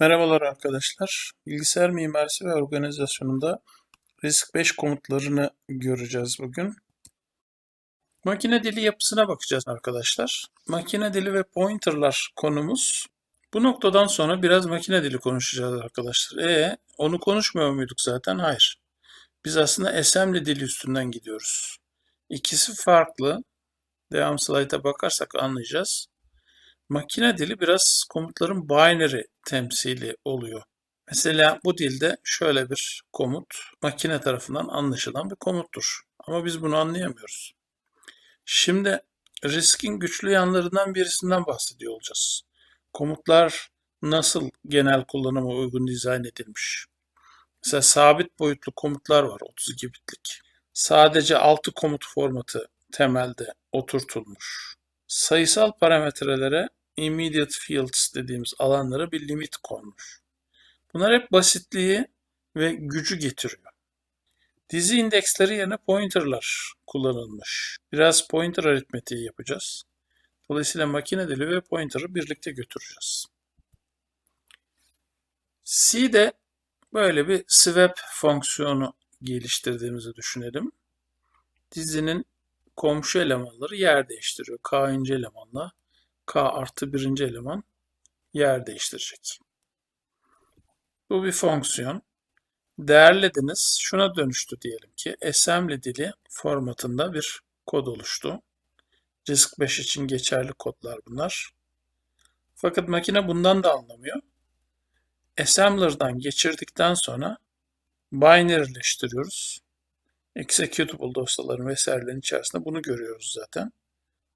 Merhabalar arkadaşlar. Bilgisayar mimarisi ve organizasyonunda risk 5 komutlarını göreceğiz bugün. Makine dili yapısına bakacağız arkadaşlar. Makine dili ve pointerlar konumuz. Bu noktadan sonra biraz makine dili konuşacağız arkadaşlar. E onu konuşmuyor muyduk zaten? Hayır. Biz aslında assembly dili üstünden gidiyoruz. İkisi farklı. Devam slayta bakarsak anlayacağız. Makine dili biraz komutların binary temsili oluyor. Mesela bu dilde şöyle bir komut makine tarafından anlaşılan bir komuttur. Ama biz bunu anlayamıyoruz. Şimdi riskin güçlü yanlarından birisinden bahsediyor olacağız. Komutlar nasıl genel kullanıma uygun dizayn edilmiş? Mesela sabit boyutlu komutlar var 32 bitlik. Sadece 6 komut formatı temelde oturtulmuş. Sayısal parametrelere immediate fields dediğimiz alanlara bir limit konmuş. Bunlar hep basitliği ve gücü getiriyor. Dizi indeksleri yerine pointerlar kullanılmış. Biraz pointer aritmetiği yapacağız. Dolayısıyla makine dili ve pointer'ı birlikte götüreceğiz. C'de böyle bir swap fonksiyonu geliştirdiğimizi düşünelim. Dizinin komşu elemanları yer değiştiriyor. K ince elemanla K artı birinci eleman yer değiştirecek. Bu bir fonksiyon. Değerlediniz. Şuna dönüştü diyelim ki assembly dili formatında bir kod oluştu. Risk 5 için geçerli kodlar bunlar. Fakat makine bundan da anlamıyor. Assembler'dan geçirdikten sonra binaryleştiriyoruz. Executable dosyaların vesairelerin içerisinde bunu görüyoruz zaten.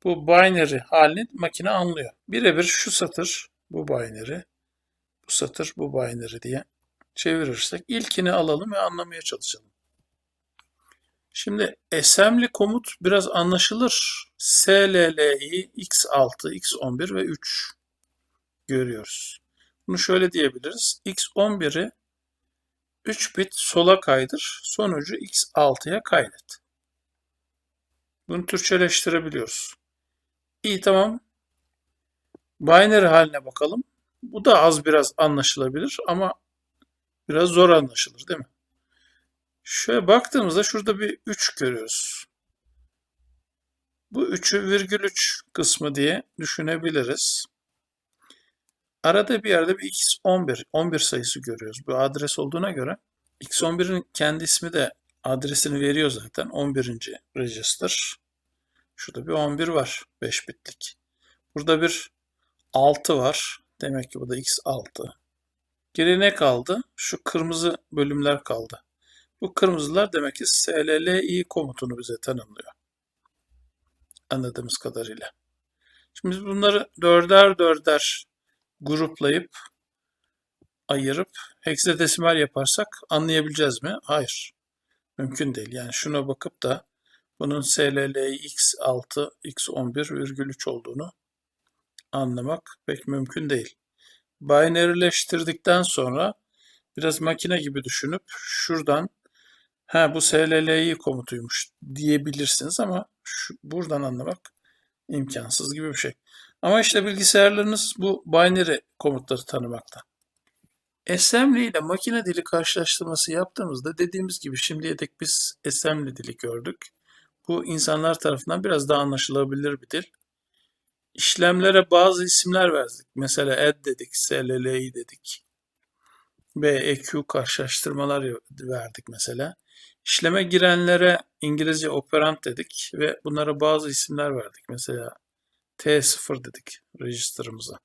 Bu binary halini makine anlıyor. Birebir şu satır bu binary, bu satır bu binary diye çevirirsek ilkini alalım ve anlamaya çalışalım. Şimdi assembly komut biraz anlaşılır. SLL'i X6, X11 ve 3 görüyoruz. Bunu şöyle diyebiliriz. X11'i 3 bit sola kaydır, sonucu X6'ya kaydet. Bunu Türkçeleştirebiliyoruz. İyi tamam. Binary haline bakalım. Bu da az biraz anlaşılabilir ama biraz zor anlaşılır değil mi? Şöyle baktığımızda şurada bir 3 görüyoruz. Bu 3'ü virgül 3 kısmı diye düşünebiliriz. Arada bir yerde bir x11, 11 sayısı görüyoruz. Bu adres olduğuna göre x11'in kendi ismi de adresini veriyor zaten. 11. register. Şurada bir 11 var 5 bitlik. Burada bir 6 var. Demek ki bu da x6. Geriye ne kaldı? Şu kırmızı bölümler kaldı. Bu kırmızılar demek ki SLLI komutunu bize tanımlıyor. Anladığımız kadarıyla. Şimdi biz bunları dörder dörder gruplayıp ayırıp heksadesimal yaparsak anlayabileceğiz mi? Hayır. Mümkün değil. Yani şuna bakıp da bunun SLL x6, x11 virgül 3 olduğunu anlamak pek mümkün değil. Binaryleştirdikten sonra biraz makine gibi düşünüp şuradan ha bu SLL'i komutuymuş diyebilirsiniz ama şu, buradan anlamak imkansız gibi bir şey. Ama işte bilgisayarlarınız bu binary komutları tanımakta. Assembly ile makine dili karşılaştırması yaptığımızda dediğimiz gibi şimdiye dek biz assembly dili gördük. Bu insanlar tarafından biraz daha anlaşılabilir bir dil. İşlemlere bazı isimler verdik. Mesela add dedik, SLL'i dedik. Ve EQ karşılaştırmalar verdik mesela. İşleme girenlere İngilizce operant dedik ve bunlara bazı isimler verdik. Mesela T0 dedik register'ımıza.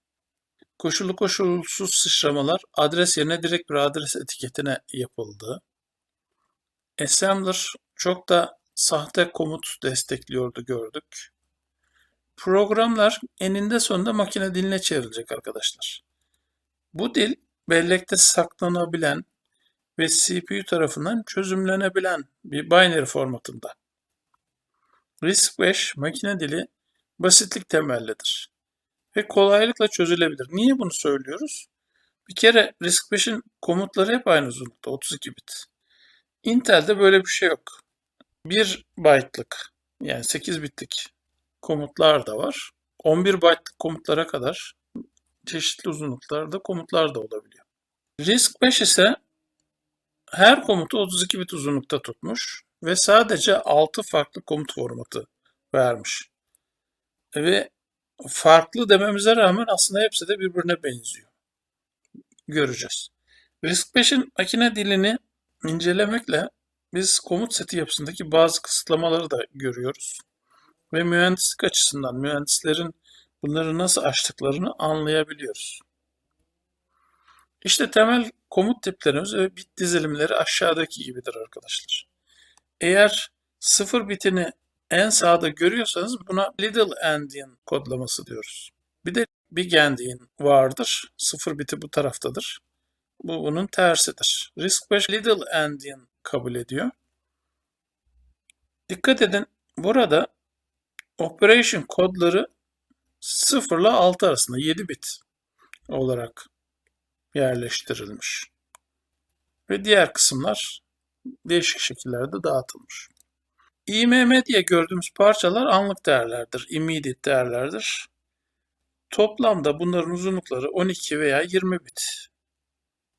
Koşullu koşulsuz sıçramalar adres yerine direkt bir adres etiketine yapıldı. Assembler çok da sahte komut destekliyordu gördük. Programlar eninde sonunda makine diline çevrilecek arkadaşlar. Bu dil bellekte saklanabilen ve CPU tarafından çözümlenebilen bir binary formatında. RISC-V makine dili basitlik temellidir ve kolaylıkla çözülebilir. Niye bunu söylüyoruz? Bir kere RISC-V'in komutları hep aynı uzunlukta 32 bit. Intel'de böyle bir şey yok. 1 byte'lık yani 8 bitlik komutlar da var. 11 byte'lık komutlara kadar çeşitli uzunluklarda komutlar da olabiliyor. Risk 5 ise her komutu 32 bit uzunlukta tutmuş ve sadece 6 farklı komut formatı vermiş. Ve farklı dememize rağmen aslında hepsi de birbirine benziyor. Göreceğiz. Risk 5'in makine dilini incelemekle biz komut seti yapısındaki bazı kısıtlamaları da görüyoruz. Ve mühendislik açısından mühendislerin bunları nasıl açtıklarını anlayabiliyoruz. İşte temel komut tiplerimiz ve bit dizilimleri aşağıdaki gibidir arkadaşlar. Eğer sıfır bitini en sağda görüyorsanız buna little endian kodlaması diyoruz. Bir de big endian vardır. Sıfır biti bu taraftadır. Bu bunun tersidir. Risk 5 little endian kabul ediyor. Dikkat edin burada operation kodları 0 ile 6 arasında 7 bit olarak yerleştirilmiş. Ve diğer kısımlar değişik şekillerde dağıtılmış. İMM diye gördüğümüz parçalar anlık değerlerdir, immediate değerlerdir. Toplamda bunların uzunlukları 12 veya 20 bit.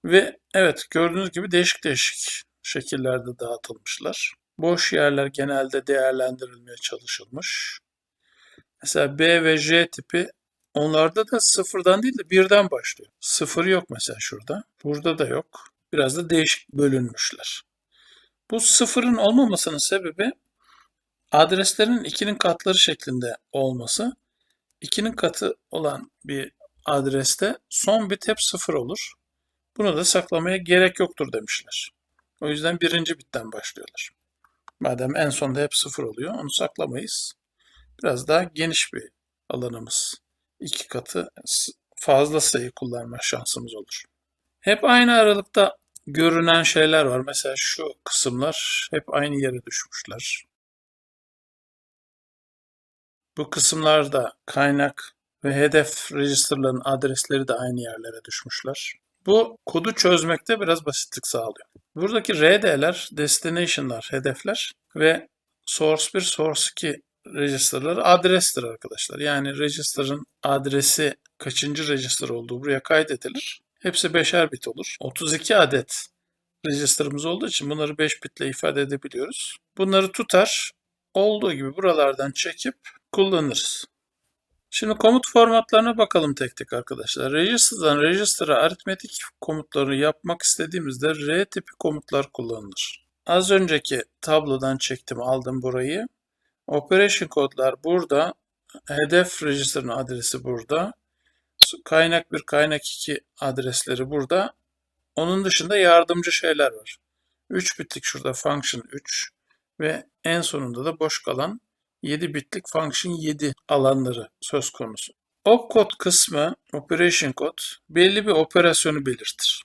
Ve evet gördüğünüz gibi değişik değişik şekillerde dağıtılmışlar. Boş yerler genelde değerlendirilmeye çalışılmış. Mesela B ve J tipi onlarda da sıfırdan değil de birden başlıyor. Sıfır yok mesela şurada. Burada da yok. Biraz da değişik bölünmüşler. Bu sıfırın olmamasının sebebi adreslerin ikinin katları şeklinde olması. İkinin katı olan bir adreste son bit hep sıfır olur. Bunu da saklamaya gerek yoktur demişler. O yüzden birinci bitten başlıyorlar. Madem en sonda hep sıfır oluyor onu saklamayız. Biraz daha geniş bir alanımız. İki katı fazla sayı kullanma şansımız olur. Hep aynı aralıkta görünen şeyler var. Mesela şu kısımlar hep aynı yere düşmüşler. Bu kısımlarda kaynak ve hedef register'ların adresleri de aynı yerlere düşmüşler. Bu kodu çözmekte biraz basitlik sağlıyor. Buradaki RD'ler, destination'lar, hedefler ve source 1, source 2 register'ları adrestir arkadaşlar. Yani register'ın adresi kaçıncı register olduğu buraya kaydedilir. Hepsi beşer bit olur. 32 adet register'ımız olduğu için bunları 5 bitle ifade edebiliyoruz. Bunları tutar, olduğu gibi buralardan çekip kullanırız. Şimdi komut formatlarına bakalım tek tek arkadaşlar. Register'dan register'a aritmetik komutları yapmak istediğimizde R tipi komutlar kullanılır. Az önceki tablodan çektim aldım burayı. Operation kodlar burada. Hedef register'ın adresi burada. Kaynak 1, kaynak 2 adresleri burada. Onun dışında yardımcı şeyler var. 3 bitlik şurada function 3 ve en sonunda da boş kalan 7 bitlik function 7 alanları söz konusu. Opcode kısmı, operation code belli bir operasyonu belirtir.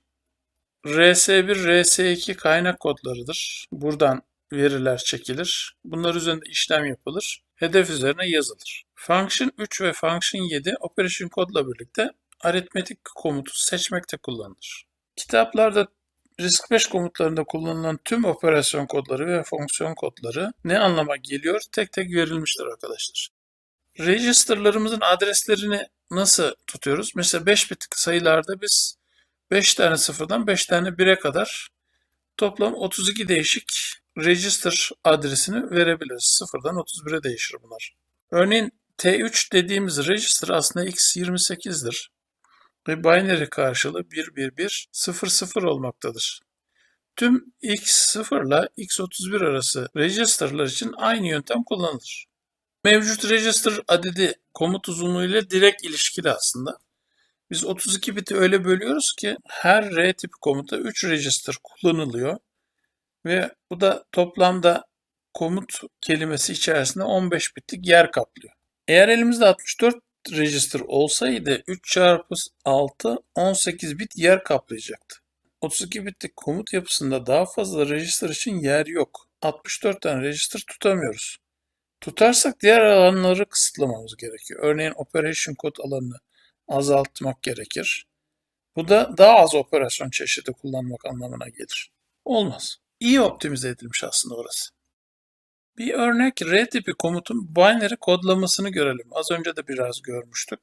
RS1, RS2 kaynak kodlarıdır. Buradan veriler çekilir. Bunlar üzerinde işlem yapılır. Hedef üzerine yazılır. Function 3 ve function 7 operation kodla birlikte aritmetik komutu seçmekte kullanılır. Kitaplarda Risk 5 komutlarında kullanılan tüm operasyon kodları ve fonksiyon kodları ne anlama geliyor tek tek verilmiştir arkadaşlar. Register'larımızın adreslerini nasıl tutuyoruz? Mesela 5 bit sayılarda biz 5 tane sıfırdan 5 tane 1'e kadar toplam 32 değişik register adresini verebiliriz. Sıfırdan 31'e değişir bunlar. Örneğin T3 dediğimiz register aslında x28'dir ve binary karşılığı 11100 olmaktadır. Tüm x0 ile x31 arası register'lar için aynı yöntem kullanılır. Mevcut register adedi komut uzunluğu ile direkt ilişkili aslında. Biz 32 biti öyle bölüyoruz ki her R tipi komuta 3 register kullanılıyor. Ve bu da toplamda komut kelimesi içerisinde 15 bitlik yer kaplıyor. Eğer elimizde 64 register olsaydı 3 çarpı 6 18 bit yer kaplayacaktı. 32 bitlik komut yapısında daha fazla register için yer yok. 64 tane register tutamıyoruz. Tutarsak diğer alanları kısıtlamamız gerekiyor. Örneğin operation code alanını azaltmak gerekir. Bu da daha az operasyon çeşidi kullanmak anlamına gelir. Olmaz. İyi optimize edilmiş aslında orası. Bir örnek R tipi komutun binary kodlamasını görelim. Az önce de biraz görmüştük.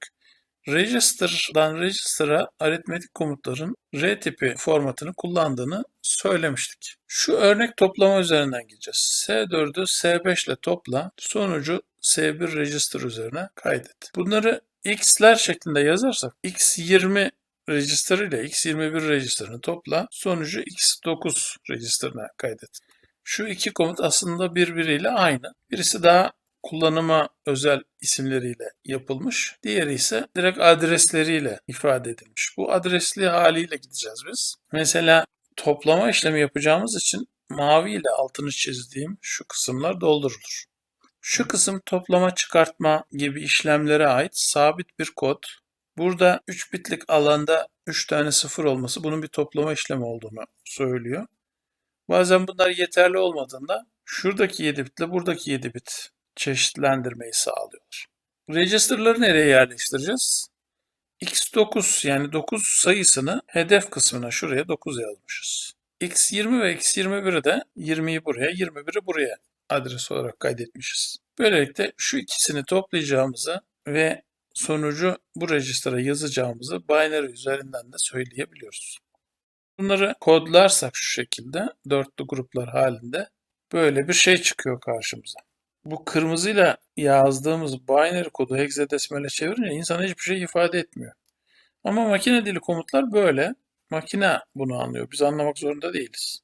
Register'dan register'a aritmetik komutların R tipi formatını kullandığını söylemiştik. Şu örnek toplama üzerinden gideceğiz. S4'ü S5 ile topla, sonucu S1 register üzerine kaydet. Bunları x'ler şeklinde yazarsak x20 register ile x21 register'ını topla, sonucu x9 register'ına kaydet. Şu iki komut aslında birbiriyle aynı. Birisi daha kullanıma özel isimleriyle yapılmış. Diğeri ise direkt adresleriyle ifade edilmiş. Bu adresli haliyle gideceğiz biz. Mesela toplama işlemi yapacağımız için mavi ile altını çizdiğim şu kısımlar doldurulur. Şu kısım toplama çıkartma gibi işlemlere ait sabit bir kod. Burada 3 bitlik alanda 3 tane sıfır olması bunun bir toplama işlemi olduğunu söylüyor. Bazen bunlar yeterli olmadığında şuradaki 7 bitle buradaki 7 bit çeşitlendirmeyi sağlıyor. Register'ları nereye yerleştireceğiz? x9 yani 9 sayısını hedef kısmına şuraya 9 yazmışız. x20 ve x21'i de 20'yi buraya 21'i buraya adres olarak kaydetmişiz. Böylelikle şu ikisini toplayacağımızı ve sonucu bu register'a yazacağımızı binary üzerinden de söyleyebiliyoruz. Bunları kodlarsak şu şekilde dörtlü gruplar halinde böyle bir şey çıkıyor karşımıza. Bu kırmızıyla yazdığımız binary kodu hexadesimale çevirince insana hiçbir şey ifade etmiyor. Ama makine dili komutlar böyle. Makine bunu anlıyor. Biz anlamak zorunda değiliz.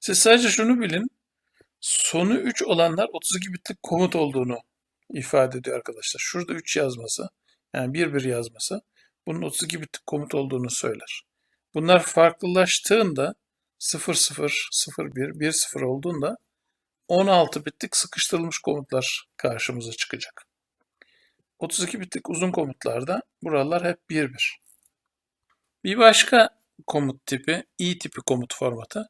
Siz sadece şunu bilin. Sonu 3 olanlar 32 bitlik komut olduğunu ifade ediyor arkadaşlar. Şurada 3 yazması, yani 1 1 yazması bunun 32 bitlik komut olduğunu söyler. Bunlar farklılaştığında 0 0 0 1 1 0 olduğunda 16 bitlik sıkıştırılmış komutlar karşımıza çıkacak. 32 bitlik uzun komutlarda buralar hep 1 1. Bir başka komut tipi i tipi komut formatı.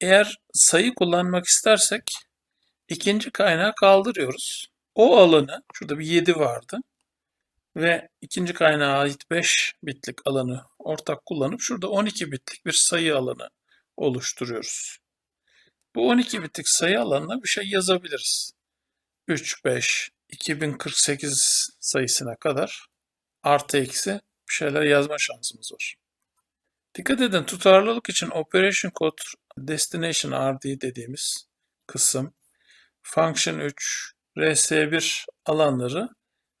Eğer sayı kullanmak istersek ikinci kaynağı kaldırıyoruz. O alanı, şurada bir 7 vardı ve ikinci kaynağa ait 5 bitlik alanı ortak kullanıp şurada 12 bitlik bir sayı alanı oluşturuyoruz. Bu 12 bitlik sayı alanına bir şey yazabiliriz. 3, 5, 2048 sayısına kadar artı eksi bir şeyler yazma şansımız var. Dikkat edin tutarlılık için Operation Code Destination RD dediğimiz kısım Function 3, RS1 alanları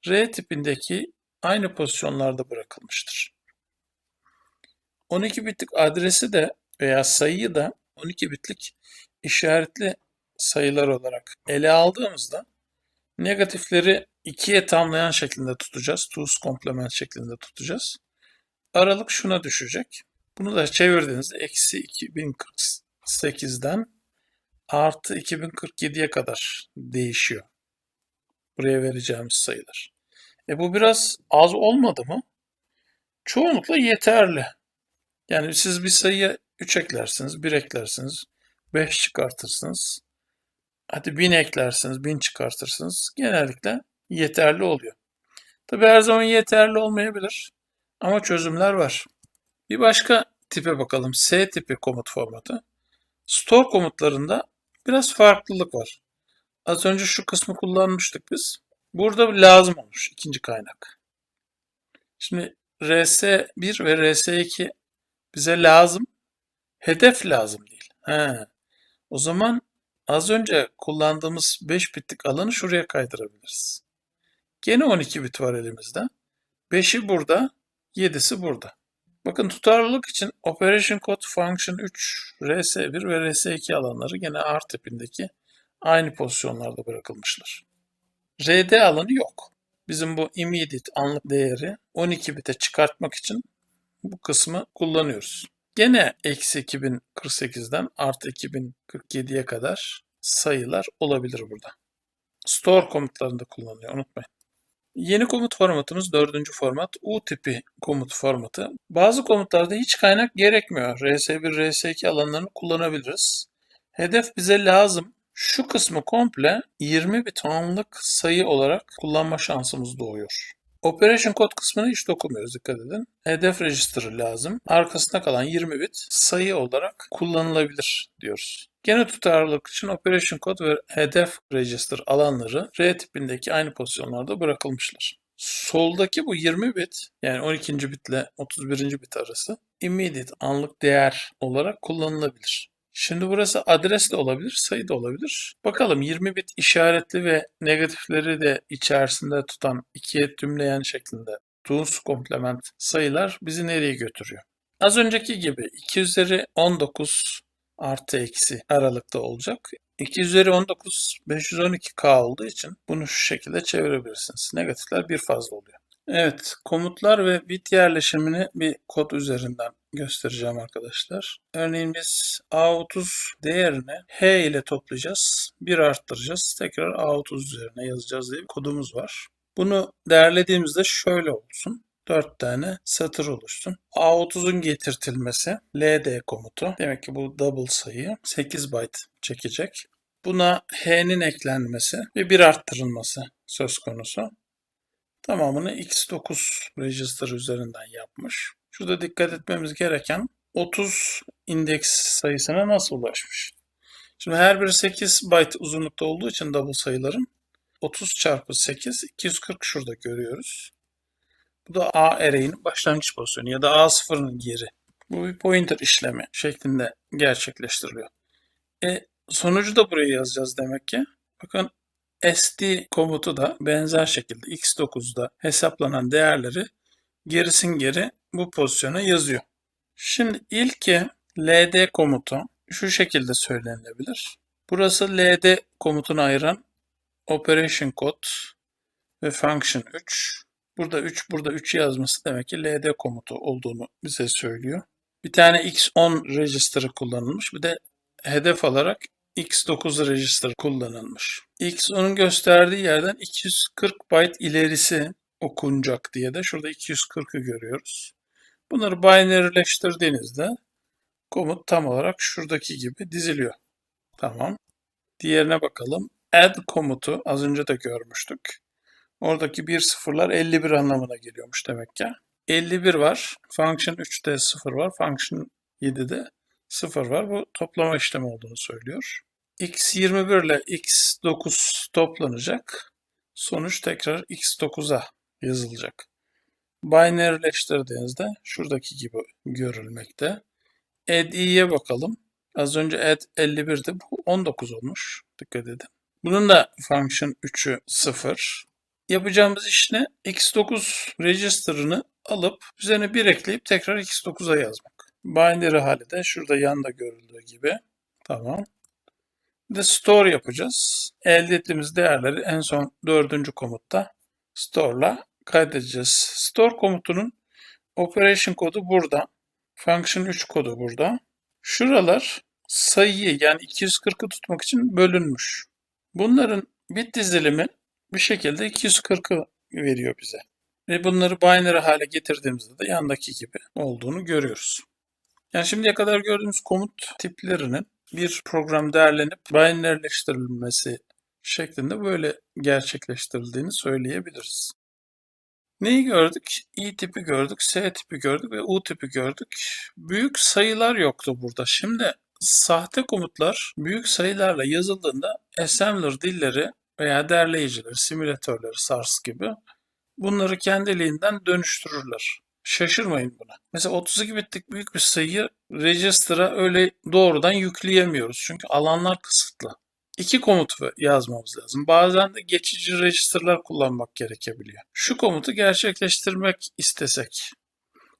R tipindeki aynı pozisyonlarda bırakılmıştır. 12 bitlik adresi de veya sayıyı da 12 bitlik işaretli sayılar olarak ele aldığımızda negatifleri ikiye tamlayan şeklinde tutacağız. Twos complement şeklinde tutacağız. Aralık şuna düşecek. Bunu da çevirdiğinizde eksi 2048'den artı 2047'ye kadar değişiyor. Buraya vereceğimiz sayılar. E bu biraz az olmadı mı? Çoğunlukla yeterli. Yani siz bir sayıya 3 eklersiniz, 1 eklersiniz, 5 çıkartırsınız. Hadi 1000 eklersiniz, 1000 çıkartırsınız. Genellikle yeterli oluyor. Tabi her zaman yeterli olmayabilir. Ama çözümler var. Bir başka tipe bakalım. S tipi komut formatı. Store komutlarında biraz farklılık var. Az önce şu kısmı kullanmıştık biz. Burada lazım olmuş ikinci kaynak. Şimdi RS1 ve RS2 bize lazım. Hedef lazım değil. He. O zaman az önce kullandığımız 5 bitlik alanı şuraya kaydırabiliriz. Gene 12 bit var elimizde. 5'i burada, 7'si burada. Bakın tutarlılık için Operation Code Function 3, RS1 ve RS2 alanları gene R tipindeki aynı pozisyonlarda bırakılmışlar. RD alanı yok. Bizim bu immediate anlık değeri 12 bite çıkartmak için bu kısmı kullanıyoruz. Gene eksi 2048'den artı 2047'ye kadar sayılar olabilir burada. Store komutlarında kullanılıyor unutmayın. Yeni komut formatımız dördüncü format U tipi komut formatı. Bazı komutlarda hiç kaynak gerekmiyor. RS1, RS2 alanlarını kullanabiliriz. Hedef bize lazım. Şu kısmı komple 20 bit anlık sayı olarak kullanma şansımız doğuyor. Operation kod kısmını hiç dokunmuyoruz dikkat edin. Hedef register lazım. Arkasında kalan 20 bit sayı olarak kullanılabilir diyoruz. Gene tutarlılık için Operation kod ve hedef register alanları R tipindeki aynı pozisyonlarda bırakılmışlar. Soldaki bu 20 bit yani 12. bitle 31. bit arası immediate anlık değer olarak kullanılabilir. Şimdi burası adres de olabilir, sayı da olabilir. Bakalım 20 bit işaretli ve negatifleri de içerisinde tutan ikiye tümleyen şeklinde tools komplement sayılar bizi nereye götürüyor? Az önceki gibi 2 üzeri 19 artı eksi aralıkta olacak. 2 üzeri 19 512k olduğu için bunu şu şekilde çevirebilirsiniz. Negatifler bir fazla oluyor. Evet, komutlar ve bit yerleşimini bir kod üzerinden göstereceğim arkadaşlar. Örneğin biz A30 değerini H ile toplayacağız. Bir arttıracağız. Tekrar A30 üzerine yazacağız diye bir kodumuz var. Bunu değerlediğimizde şöyle olsun. 4 tane satır oluşsun. A30'un getirtilmesi LD komutu. Demek ki bu double sayı 8 byte çekecek. Buna H'nin eklenmesi ve bir arttırılması söz konusu. Tamamını X9 register üzerinden yapmış. Şurada dikkat etmemiz gereken 30 indeks sayısına nasıl ulaşmış? Şimdi her biri 8 byte uzunlukta olduğu için double sayıların 30 çarpı 8 240 şurada görüyoruz. Bu da A array'inin başlangıç pozisyonu ya da A0'ın geri. Bu bir pointer işlemi şeklinde gerçekleştiriliyor. E, sonucu da buraya yazacağız demek ki. Bakın SD komutu da benzer şekilde X9'da hesaplanan değerleri gerisin geri bu pozisyona yazıyor. Şimdi ilki LD komutu şu şekilde söylenilebilir. Burası LD komutunu ayıran operation code ve function 3. Burada 3, burada 3 yazması demek ki LD komutu olduğunu bize söylüyor. Bir tane X10 register'ı kullanılmış. Bir de hedef alarak X9 register kullanılmış. X10'un gösterdiği yerden 240 byte ilerisi okunacak diye de şurada 240'ı görüyoruz. Bunları binaryleştirdiğinizde komut tam olarak şuradaki gibi diziliyor. Tamam. Diğerine bakalım. Add komutu az önce de görmüştük. Oradaki bir sıfırlar 51 anlamına geliyormuş demek ki. 51 var. Function 3'te 0 var. Function 7'de 0 var. Bu toplama işlemi olduğunu söylüyor. x21 ile x9 toplanacak. Sonuç tekrar x9'a yazılacak. Binaryleştirdiğinizde şuradaki gibi görülmekte. Add i'ye bakalım. Az önce add 51'di. Bu 19 olmuş. Dikkat edin. Bunun da function 3'ü 0. Yapacağımız iş ne? x9 register'ını alıp üzerine 1 ekleyip tekrar x9'a yazmak. Binary hali de şurada yanda görüldüğü gibi. Tamam. Bir de store yapacağız. Elde ettiğimiz değerleri en son dördüncü komutta store'la kaydedeceğiz. Store komutunun operation kodu burada. Function 3 kodu burada. Şuralar sayıyı yani 240'ı tutmak için bölünmüş. Bunların bit dizilimi bir şekilde 240'ı veriyor bize. Ve bunları binary hale getirdiğimizde de yandaki gibi olduğunu görüyoruz. Yani şimdiye kadar gördüğümüz komut tiplerinin bir program değerlenip binaryleştirilmesi şeklinde böyle gerçekleştirildiğini söyleyebiliriz. Neyi gördük? i tipi gördük, s tipi gördük ve u tipi gördük. Büyük sayılar yoktu burada. Şimdi sahte komutlar büyük sayılarla yazıldığında assembler dilleri veya derleyiciler, simülatörleri, SARS gibi bunları kendiliğinden dönüştürürler. Şaşırmayın buna. Mesela 32 bitlik büyük bir sayıyı register'a öyle doğrudan yükleyemiyoruz. Çünkü alanlar kısıtlı. İki komut yazmamız lazım. Bazen de geçici register'lar kullanmak gerekebiliyor. Şu komutu gerçekleştirmek istesek,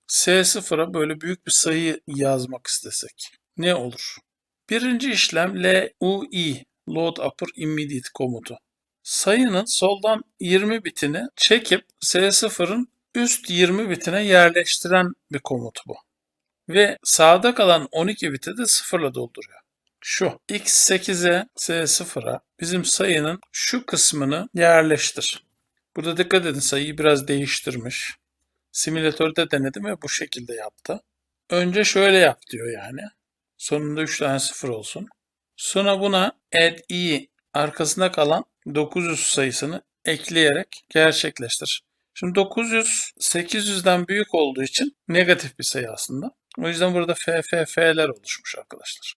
S0'a böyle büyük bir sayı yazmak istesek ne olur? Birinci işlem LUI, Load Upper Immediate komutu. Sayının soldan 20 bitini çekip S0'ın üst 20 bitine yerleştiren bir komut bu. Ve sağda kalan 12 biti de sıfırla dolduruyor. Şu x8'e s0'a bizim sayının şu kısmını yerleştir. Burada dikkat edin sayıyı biraz değiştirmiş. Simülatörde denedim ve bu şekilde yaptı. Önce şöyle yap diyor yani. Sonunda 3 tane sıfır olsun. Sonra buna add i arkasında kalan 900 sayısını ekleyerek gerçekleştir. Şimdi 900 800'den büyük olduğu için negatif bir sayı aslında. O yüzden burada FFF'ler oluşmuş arkadaşlar.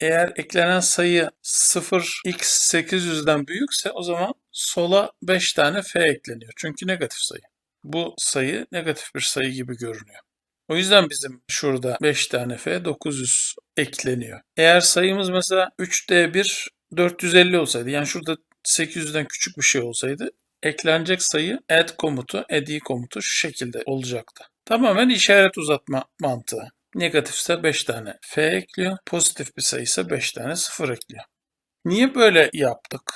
Eğer eklenen sayı 0x800'den büyükse o zaman sola 5 tane f ekleniyor. Çünkü negatif sayı. Bu sayı negatif bir sayı gibi görünüyor. O yüzden bizim şurada 5 tane f 900 ekleniyor. Eğer sayımız mesela 3d1 450 olsaydı yani şurada 800'den küçük bir şey olsaydı eklenecek sayı add komutu, add komutu şu şekilde olacaktı. Tamamen işaret uzatma mantığı. Negatifse 5 tane f ekliyor. Pozitif bir sayıysa 5 tane 0 ekliyor. Niye böyle yaptık?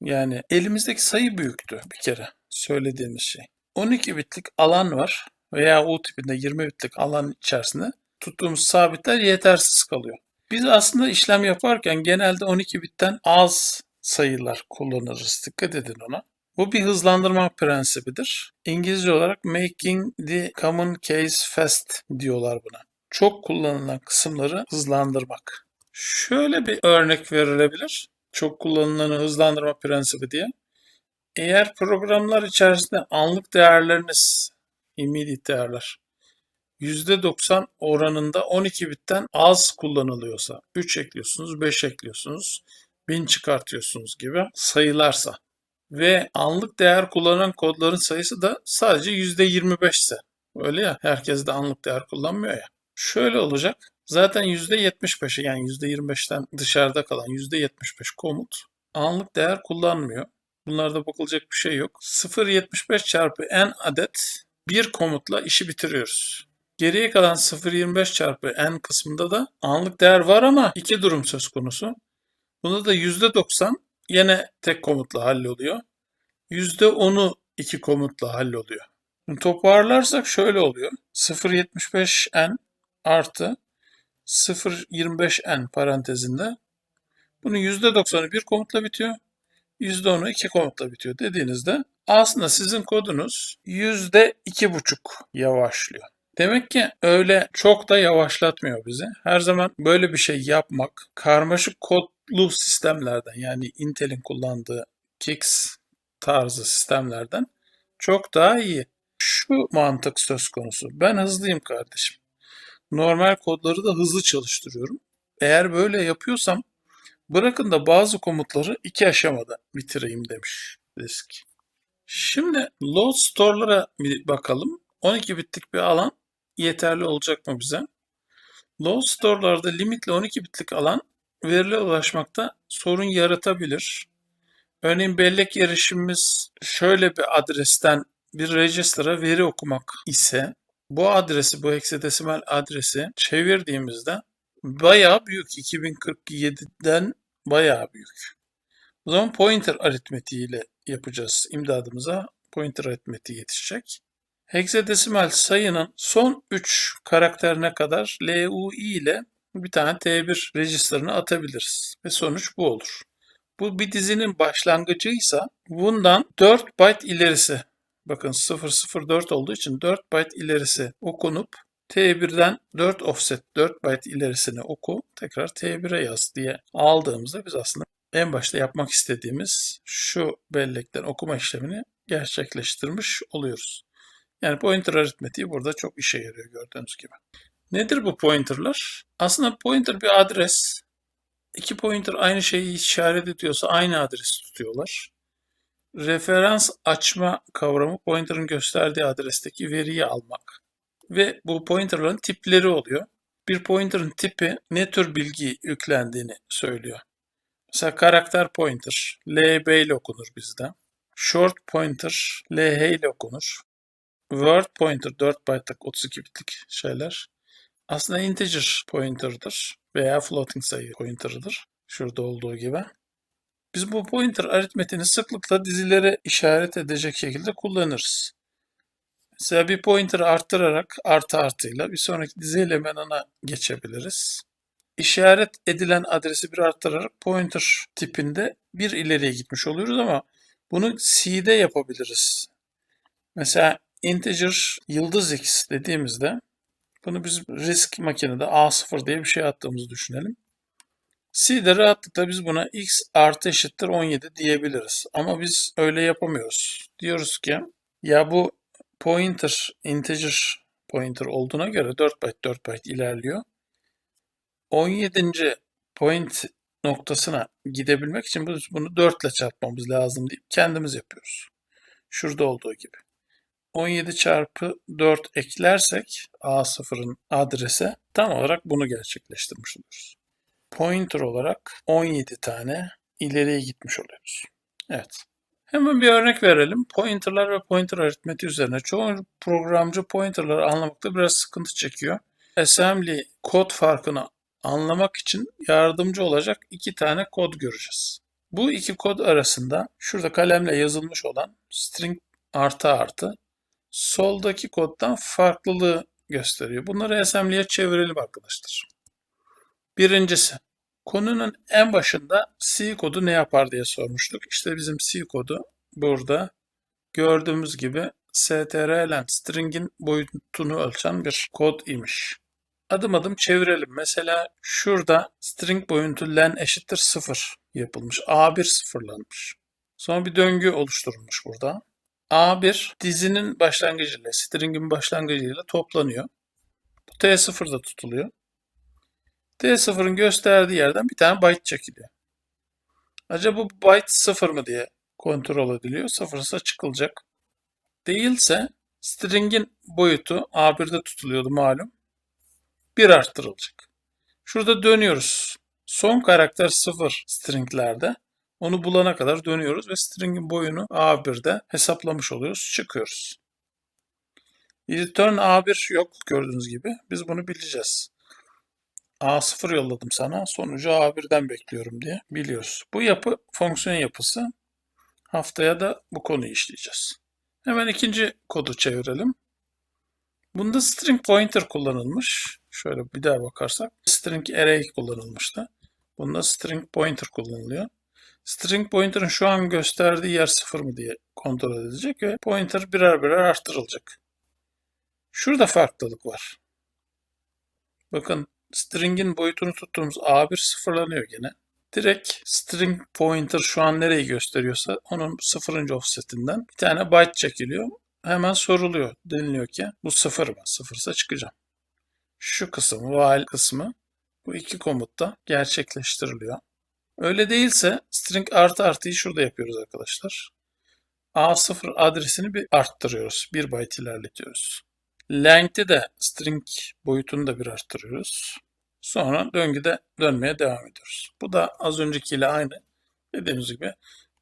Yani elimizdeki sayı büyüktü bir kere söylediğimiz şey. 12 bitlik alan var veya U tipinde 20 bitlik alan içerisinde tuttuğumuz sabitler yetersiz kalıyor. Biz aslında işlem yaparken genelde 12 bitten az sayılar kullanırız. Dikkat edin ona. Bu bir hızlandırma prensibidir. İngilizce olarak making the common case fast diyorlar buna. Çok kullanılan kısımları hızlandırmak. Şöyle bir örnek verilebilir. Çok kullanılanı hızlandırma prensibi diye. Eğer programlar içerisinde anlık değerleriniz, immediate değerler, %90 oranında 12 bitten az kullanılıyorsa, 3 ekliyorsunuz, 5 ekliyorsunuz, 1000 çıkartıyorsunuz gibi sayılarsa ve anlık değer kullanan kodların sayısı da sadece %25 ise öyle ya herkes de anlık değer kullanmıyor ya. Şöyle olacak. Zaten %75'i yani %25'ten dışarıda kalan %75 komut anlık değer kullanmıyor. Bunlarda bakılacak bir şey yok. 0.75 çarpı n adet bir komutla işi bitiriyoruz. Geriye kalan 0.25 çarpı n kısmında da anlık değer var ama iki durum söz konusu. Bunda da %90 yine tek komutla halloluyor. %10'u iki komutla halloluyor. Bunu toparlarsak şöyle oluyor. 0.75n artı 0.25n parantezinde bunun %90'ı bir komutla bitiyor. %10'u iki komutla bitiyor dediğinizde aslında sizin kodunuz %2,5 yavaşlıyor. Demek ki öyle çok da yavaşlatmıyor bizi. Her zaman böyle bir şey yapmak karmaşık kodlu sistemlerden yani Intel'in kullandığı Kix tarzı sistemlerden çok daha iyi. Şu mantık söz konusu. Ben hızlıyım kardeşim. Normal kodları da hızlı çalıştırıyorum. Eğer böyle yapıyorsam bırakın da bazı komutları iki aşamada bitireyim demiş Risk. Şimdi load store'lara bakalım. 12 bitlik bir alan yeterli olacak mı bize? Load store'larda limitli 12 bitlik alan verilere ulaşmakta sorun yaratabilir. Örneğin bellek erişimimiz şöyle bir adresten bir register'a veri okumak ise bu adresi, bu heksadesimal adresi çevirdiğimizde bayağı büyük. 2047'den bayağı büyük. O zaman pointer aritmetiğiyle yapacağız imdadımıza. Pointer aritmetiği yetişecek. Heksadesimal sayının son 3 karakterine kadar LUI ile bir tane T1 register'ını atabiliriz. Ve sonuç bu olur. Bu bir dizinin başlangıcıysa bundan 4 byte ilerisi bakın 004 olduğu için 4 byte ilerisi okunup T1'den 4 offset 4 byte ilerisini oku tekrar T1'e yaz diye aldığımızda biz aslında en başta yapmak istediğimiz şu bellekten okuma işlemini gerçekleştirmiş oluyoruz. Yani pointer aritmetiği burada çok işe yarıyor gördüğünüz gibi. Nedir bu pointerlar? Aslında pointer bir adres. İki pointer aynı şeyi işaret ediyorsa aynı adresi tutuyorlar. Referans açma kavramı pointer'ın gösterdiği adresteki veriyi almak. Ve bu pointer'ların tipleri oluyor. Bir pointer'ın tipi ne tür bilgi yüklendiğini söylüyor. Mesela karakter pointer LB ile okunur bizde. Short pointer LH ile okunur. Word pointer 4 byte'lık 32 bitlik şeyler. Aslında integer pointer'dır veya floating sayı pointer'ıdır. Şurada olduğu gibi. Biz bu pointer aritmetiğini sıklıkla dizilere işaret edecek şekilde kullanırız. Mesela bir pointer'ı arttırarak artı artıyla bir sonraki dizi elemanına geçebiliriz. İşaret edilen adresi bir arttırarak pointer tipinde bir ileriye gitmiş oluyoruz ama bunu C'de yapabiliriz. Mesela integer yıldız x dediğimizde bunu biz risk makinede A0 diye bir şey attığımızı düşünelim. C'de rahatlıkla biz buna x artı eşittir 17 diyebiliriz. Ama biz öyle yapamıyoruz. Diyoruz ki ya bu pointer integer pointer olduğuna göre 4 byte 4 byte ilerliyor. 17. point noktasına gidebilmek için biz bunu 4 ile çarpmamız lazım deyip kendimiz yapıyoruz. Şurada olduğu gibi. 17 çarpı 4 eklersek A0'ın adrese tam olarak bunu gerçekleştirmiş oluruz. Pointer olarak 17 tane ileriye gitmiş oluyoruz. Evet. Hemen bir örnek verelim. Pointerlar ve pointer aritmetiği üzerine. Çoğu programcı pointerları anlamakta biraz sıkıntı çekiyor. Assembly kod farkını anlamak için yardımcı olacak iki tane kod göreceğiz. Bu iki kod arasında şurada kalemle yazılmış olan string artı artı soldaki koddan farklılığı gösteriyor. Bunları assembly'e çevirelim arkadaşlar. Birincisi konunun en başında C kodu ne yapar diye sormuştuk. İşte bizim C kodu burada gördüğümüz gibi strlen string'in boyutunu ölçen bir kod imiş. Adım adım çevirelim. Mesela şurada string boyutu len eşittir 0 yapılmış. A1 sıfırlanmış. Sonra bir döngü oluşturulmuş burada. A1 dizinin başlangıcıyla, string'in başlangıcıyla toplanıyor. Bu T0'da tutuluyor. T0'ın gösterdiği yerden bir tane byte çekiliyor. Acaba bu byte 0 mı diye kontrol ediliyor. Sıfırsa çıkılacak. Değilse string'in boyutu A1'de tutuluyordu malum. 1 arttırılacak. Şurada dönüyoruz. Son karakter 0 stringlerde. Onu bulana kadar dönüyoruz ve stringin boyunu A1'de hesaplamış oluyoruz. Çıkıyoruz. Return A1 yok gördüğünüz gibi. Biz bunu bileceğiz. A0 yolladım sana. Sonucu A1'den bekliyorum diye biliyoruz. Bu yapı fonksiyon yapısı. Haftaya da bu konuyu işleyeceğiz. Hemen ikinci kodu çevirelim. Bunda string pointer kullanılmış. Şöyle bir daha bakarsak string array kullanılmıştı. Bunda string pointer kullanılıyor. String pointer'ın şu an gösterdiği yer sıfır mı diye kontrol edecek ve pointer birer birer arttırılacak. Şurada farklılık var. Bakın string'in boyutunu tuttuğumuz A1 sıfırlanıyor gene. Direkt string pointer şu an nereyi gösteriyorsa onun sıfırıncı offsetinden bir tane byte çekiliyor. Hemen soruluyor. Deniliyor ki bu sıfır mı? Sıfırsa çıkacağım. Şu kısım, while kısmı bu iki komutta gerçekleştiriliyor. Öyle değilse string artı artıyı şurada yapıyoruz arkadaşlar. A0 adresini bir arttırıyoruz. Bir byte ilerletiyoruz. Length'i de string boyutunu da bir arttırıyoruz. Sonra döngüde dönmeye devam ediyoruz. Bu da az öncekiyle aynı. Dediğimiz gibi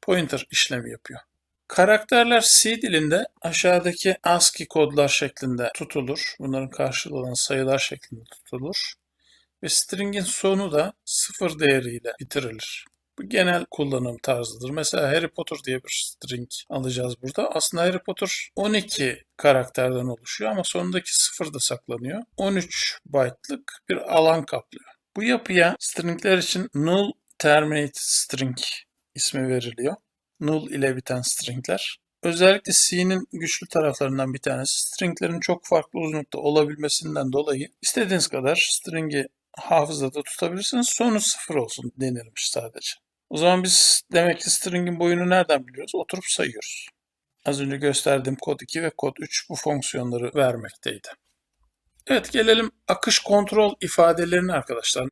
pointer işlemi yapıyor. Karakterler C dilinde aşağıdaki ASCII kodlar şeklinde tutulur. Bunların karşılığı olan sayılar şeklinde tutulur. Ve string'in sonu da sıfır değeriyle bitirilir. Bu genel kullanım tarzıdır. Mesela Harry Potter diye bir string alacağız burada. Aslında Harry Potter 12 karakterden oluşuyor ama sonundaki sıfır da saklanıyor. 13 byte'lık bir alan kaplıyor. Bu yapıya stringler için null terminated string ismi veriliyor. Null ile biten stringler. Özellikle C'nin güçlü taraflarından bir tanesi stringlerin çok farklı uzunlukta olabilmesinden dolayı istediğiniz kadar stringi hafızada tutabilirsiniz. Sonu sıfır olsun denilmiş sadece. O zaman biz demek ki stringin boyunu nereden biliyoruz? Oturup sayıyoruz. Az önce gösterdiğim kod 2 ve kod 3 bu fonksiyonları vermekteydi. Evet gelelim akış kontrol ifadelerine arkadaşlar.